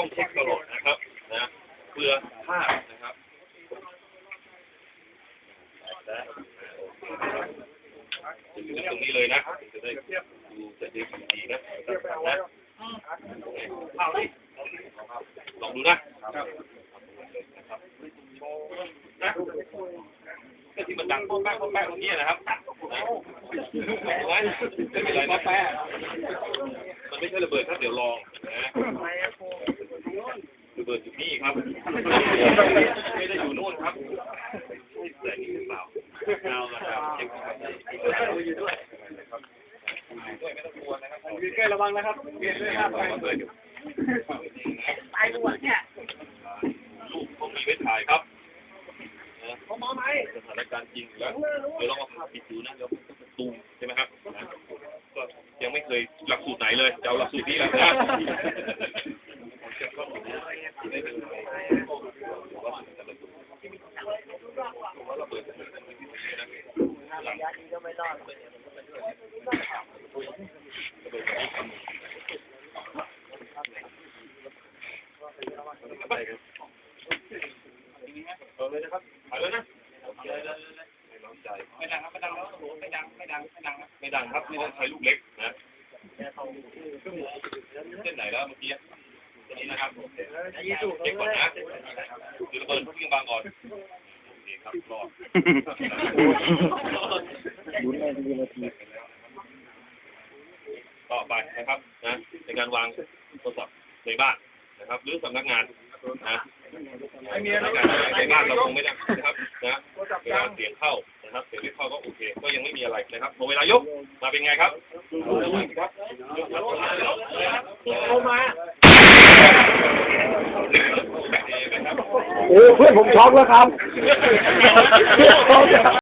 ต้องเช็คตลอดนะครับนะเพื่อพลาดนะครับจะอยู่ตรงนี้เลยนะ จะได้ดูจะได้ดีนะนะลองดูนะนะที่มันดังป้องแป้งป้องแป้งตรงนี้นะครับนะไม่เป็นไรนะแป้งมันไม่ใช่ระเบิดครับเดี๋ยวลองนะ ระเบิดอยู่นี่ครับ ไม่ได้อยู่โน่นครับแต่นี่หรือเปล่าเอาละครับเช็คครับอยู่ด้วยด้วยไม่ต้องกลัวนะครับใกล้ระวังนะครับเบียดด้วยครับระเบิดอยู่ตายหัวเนี่ยลูกต้องมีไว้ถ่ายครับผมมอไหมสถานการณ์จริงแล้วเดี๋ยวลองเอาภาพไปดูนะเดี๋ยวตูมใช่ไหมครับนะก็ยังไม่เคยหลักสูตรไหนเลยจะเอาหลักสูตรนี้แหละ นะเอาเลยนะครับถ่าเลยนะไม่รอนใจไม่ดังครับไม่ดังแล้วไม่ดังไม่ดังไม่ดังไม่ดังครับไม่ต้องใช้ลูกเล็กนะเส้นไหนแล้วเมื่อกี้นนี้นะครับเช็คก่อนนะดูระเบิดพุ่งบางก่อน โอเคครับรอดต่อไปนะครับนะในการวางโทรศัพท์ในบ้านนะครับ หรือสำนักงานนะในการในบ้านเราคงไม่ได้นะครับนะเวลาเสียงเข้านะครับเสียงไม่เข้าก็โอเค ก็ยังไม่มีอะไรนะครับพอเวลายกมาเป็นไงครับครับยกครับโทรมา โอเคไหมครับ โอ้เพื่อนผมช็อกแล้วครับ